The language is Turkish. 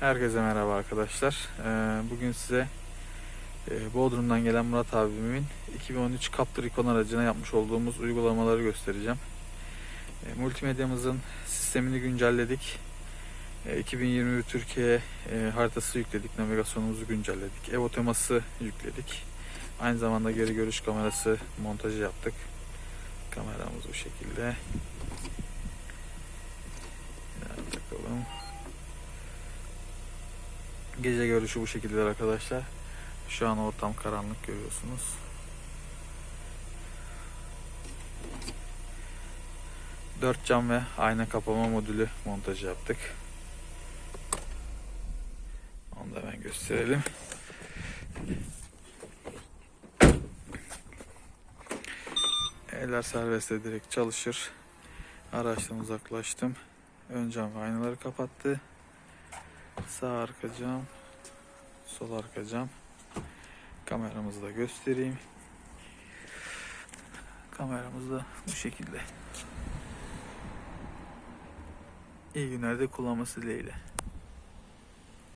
Herkese merhaba arkadaşlar. Ee, Bugün size e, Bodrum'dan gelen Murat abimin 2013 Captur Icon aracına yapmış olduğumuz uygulamaları göstereceğim. E, Multimedyamızın sistemini güncelledik. E, 2021 Türkiye e, haritası yükledik. Navigasyonumuzu güncelledik. Evo teması yükledik. Aynı zamanda geri görüş kamerası montajı yaptık. Kameramız bu şekilde. Gece görüşü bu şekilde arkadaşlar. Şu an ortam karanlık görüyorsunuz. Dört cam ve ayna kapama modülü montajı yaptık. Onu da hemen gösterelim. Eller serbestle direkt çalışır. Araçtan uzaklaştım. Ön cam ve aynaları kapattı. Sağ arka cam, sol arka cam. Kameramızı da göstereyim. Kameramız da bu şekilde. İyi günlerde kullanması dileğiyle.